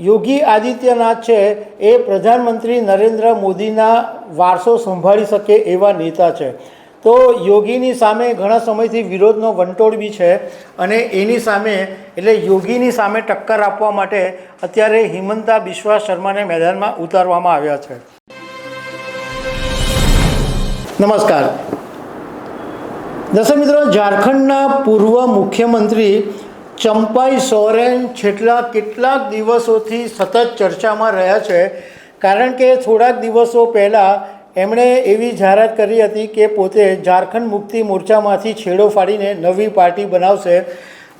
યોગી આદિત્યનાથ છે, એ પ્રધાનમંત્રી નરેન્દ્ર મોદીના વારસો સંભાળી શકે એવા નેતા છે. તો યોગીની સામે ઘણા સમયથી વિરોધનો વંટોળ બી છે અને એની સામે, એટલે યોગીની સામે ટક્કર આપવા માટે અત્યારે હિમંતા બિશ્વા શર્માને મેદાનમાં ઉતારવામાં આવ્યા છે. નમસ્કાર. દર્શક મિત્રો, ઝારખંડના પૂર્વ મુખ્યમંત્રી ચંપાઈ સોરેન છેલ્લા કેટલાક દિવસોથી સતત ચર્ચામાં રહ્યા છે, કારણ કે થોડાક દિવસો પહેલાં એમણે એવી જાહેરાત કરી હતી કે પોતે ઝારખંડ મુક્તિ મોરચામાંથી છેડો ફાડીને નવી પાર્ટી બનાવશે.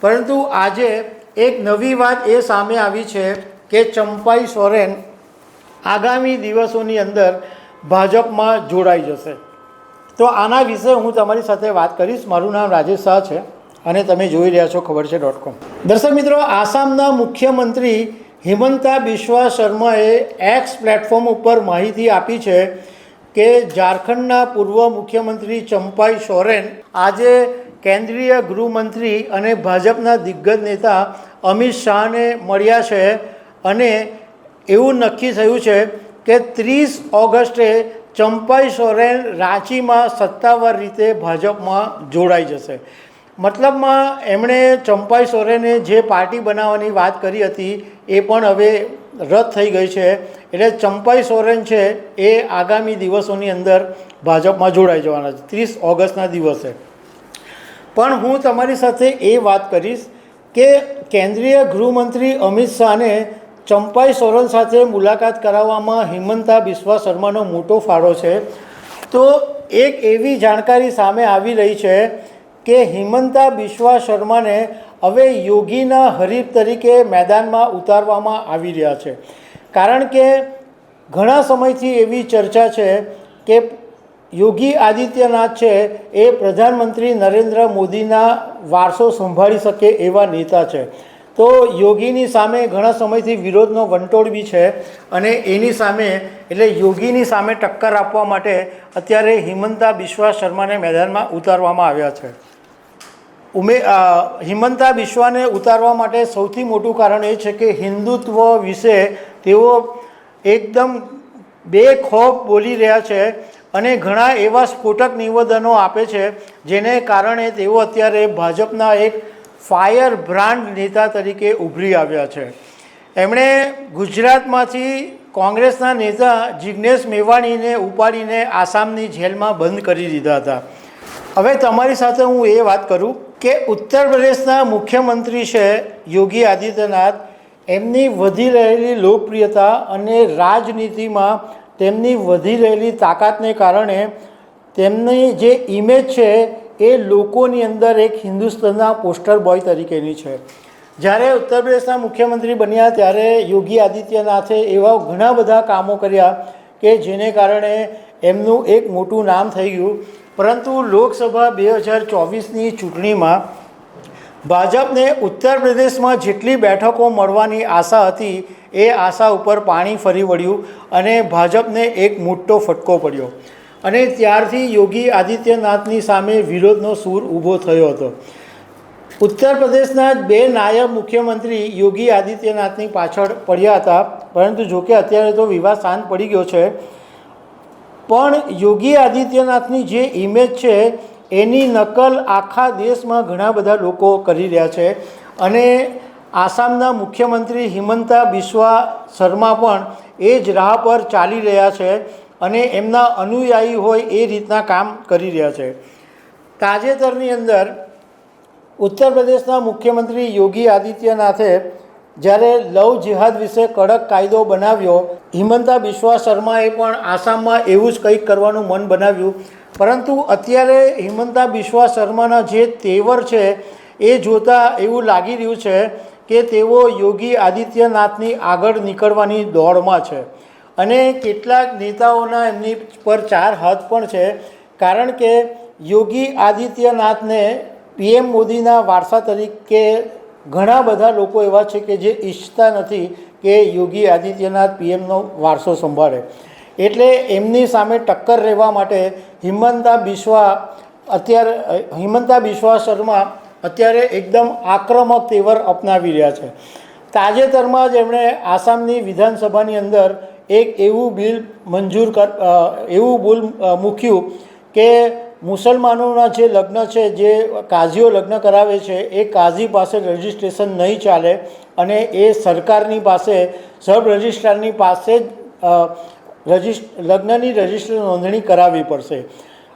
પરંતુ આજે એક નવી વાત એ સામે આવી છે કે ચંપાઈ સોરેન આગામી દિવસોની અંદર ભાજપમાં જોડાઈ જશે. તો આના વિશે હું તમારી સાથે વાત કરીશ. મારું નામ રાજેશ શાહ છે. અને તમે જોઈ રહ્યા છો ખબર છે ડોટ કોમ દર્શક મિત્રો, આસામના મુખ્યમંત્રી હિમંતા બિશ્વા શર્માએ એક્સ પ્લેટફોર્મ ઉપર માહિતી આપી છે કે ઝારખંડના પૂર્વ મુખ્યમંત્રી ચંપાઈ સોરેન આજે કેન્દ્રીય ગૃહમંત્રી અને ભાજપના દિગ્ગજ નેતા અમિત શાહને મળ્યા છે અને એવું નક્કી થયું છે કે ત્રીસ ઓગસ્ટે ચંપાઈ સોરેન રાંચીમાં સત્તાવાર રીતે ભાજપમાં જોડાઈ જશે. મતલબમાં એમણે ચંપાઈ સોરેને જે પાર્ટી બનાવવાની વાત કરી હતી, એ પણ હવે રદ થઈ ગઈ છે. એટલે ચંપાઈ સોરેન છે, એ આગામી દિવસોની અંદર ભાજપમાં જોડાઈ જવાના છે. ત્રીસ ઓગસ્ટના દિવસે. પણ હું તમારી સાથે એ વાત કરીશ કે કેન્દ્રીય ગૃહમંત્રી અમિત શાહને ચંપાઈ સોરેન સાથે મુલાકાત કરાવવામાં હિમંતા બિસ્વા શર્માનો મોટો ફાળો છે. તો એક એવી જાણકારી સામે આવી રહી છે કે હિમંતા બિશ્વા શર્માને હવે યોગીના હરીફ તરીકે મેદાનમાં ઉતારવામાં આવી રહ્યા છે. કારણ કે ઘણા સમયથી એવી ચર્ચા છે કે યોગી આદિત્યનાથ છે એ પ્રધાનમંત્રી નરેન્દ્ર મોદીના વારસો સંભાળી શકે એવા નેતા છે. તો યોગીની સામે ઘણા સમયથી વિરોધનો વંટોળ બી છે અને એની સામે એટલે યોગીની સામે ટક્કર આપવા માટે અત્યારે હિમંતા બિશ્વા શર્માને મેદાનમાં ઉતારવામાં આવ્યા છે. ઉમે હિમંતા બિશ્વાને ઉતારવા માટે સૌથી મોટું કારણ એ છે કે હિન્દુત્વ વિશે તેઓ એકદમ બેખોફ બોલી રહ્યા છે અને ઘણા એવા સ્ફોટક નિવેદનો આપે છે જેને કારણે તેઓ અત્યારે ભાજપના એક ફાયર બ્રાન્ડ નેતા તરીકે ઉભરી આવ્યા છે. એમણે ગુજરાતમાંથી કોંગ્રેસના નેતા જિજ્ઞેશ મેવાણીને ઉપાડીને આસામની જેલમાં બંધ કરી દીધા હતા. હવે તમારી સાથે હું એ વાત કરું કે ઉત્તર પ્રદેશના મુખ્યમંત્રી છે યોગી આદિત્યનાથ, એમની વધી રહેલી લોકપ્રિયતા અને રાજનીતિમાં તેમની વધી રહેલી તાકાતને કારણે તેમની જે ઇમેજ છે એ લોકોની અંદર એક હિન્દુસ્તાનના પોસ્ટર બોય તરીકેની છે. જ્યારે ઉત્તર પ્રદેશના મુખ્યમંત્રી બન્યા ત્યારે યોગી આદિત્યનાથે એવા ઘણા બધા કામો કર્યા કે જેને કારણે એમનું એક મોટું નામ થઈ ગયું. પરંતુ લોકસભા બે હજાર ચોવીસની ચૂંટણીમાં ભાજપને ઉત્તર પ્રદેશમાં જેટલી બેઠકો મળવાની આશા હતી, એ આશા ઉપર પાણી ફરી વળ્યું અને ભાજપને એક મોટો ફટકો પડ્યો. અને ત્યારથી યોગી આદિત્યનાથની સામે વિરોધનો સૂર ઊભો થયો હતો. ઉત્તર પ્રદેશના બે નાયબ મુખ્યમંત્રી યોગી આદિત્યનાથની પાછળ પડ્યા હતા, પરંતુ જોકે અત્યારે તો વિવાદ શાંત પડી ગયો છે પણ યોગી આદિત્યનાથની જે ઇમેજ છે, એની નકલ આખા દેશમાં ઘણા બધા લોકો કરી રહ્યા છે. અને આસામના મુખ્યમંત્રી હિમંતા બિશ્વા શર્મા પણ એ જ રાહ પર ચાલી રહ્યા છે અને એમના અનુયાયી હોય એ રીતના કામ કરી રહ્યા છે. તાજેતરની અંદર ઉત્તર પ્રદેશના મુખ્યમંત્રી યોગી આદિત્યનાથે જ્યારે લવ જિહાદ વિશે કડક કાયદો બનાવ્યો, હિમંતા બિશ્વા શર્માએ પણ આસામમાં એવું જ કંઈક કરવાનું મન બનાવ્યું. પરંતુ અત્યારે હિમંતા બિશ્વા શર્માના જે તેવર છે, એ જોતાં એવું લાગી રહ્યું છે કે તેઓ યોગી આદિત્યનાથની આગળ નીકળવાની દોડમાં છે. અને કેટલાક નેતાઓના એમની પર ચાર હાથ પણ છે, કારણ કે યોગી આદિત્યનાથને પીએમ મોદીના વારસા તરીકે ઘણા બધા લોકો એવા છે કે જે ઈચ્છતા નથી કે યોગી આદિત્યનાથ પીએમનો વારસો સંભાળે. એટલે એમની સામે ટક્કર રહેવા માટે હિમંતા બિશ્વા અત્યારે, હિમંતા બિશ્વા શર્મા અત્યારે એકદમ આક્રમક તેવર અપનાવી રહ્યા છે. તાજેતરમાં જ એમણે આસામની વિધાનસભાની અંદર એક એવું બિલ મંજૂર કર એવું બિલ મૂક્યું કે મુસલમાનોના જે લગ્ન છે, જે કાઝીઓ લગ્ન કરાવે છે, એ કાઝી પાસે રજિસ્ટ્રેશન નહીં ચાલે અને એ સરકારની પાસે, સબ રજિસ્ટ્રારની પાસે જ રજિસ્ટ લગ્નની રજિસ્ટર નોંધણી કરાવવી પડશે.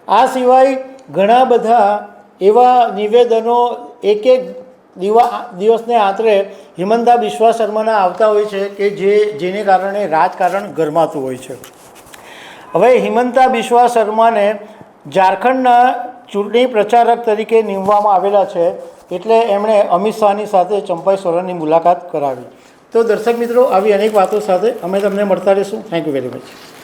આ સિવાય ઘણા બધા એવા નિવેદનો એક એક દિવા, દિવસને આંતરે હિમંતા બિશ્વા શર્માના આવતા હોય છે કે જે, જેને કારણે રાજકારણ ગરમાતું હોય છે. હવે હિમંતા બિશ્વા શર્માને ઝારખંડના ચૂંટણી પ્રચારક તરીકે નીમવામાં આવેલા છે એટલે એમણે અમિત શાહની સાથે ચંપાઈ સોરેનની મુલાકાત કરાવી. તો દર્શક મિત્રો, આવી અનેક વાતો સાથે અમે તમને મળતા રહીશું. Thank you very much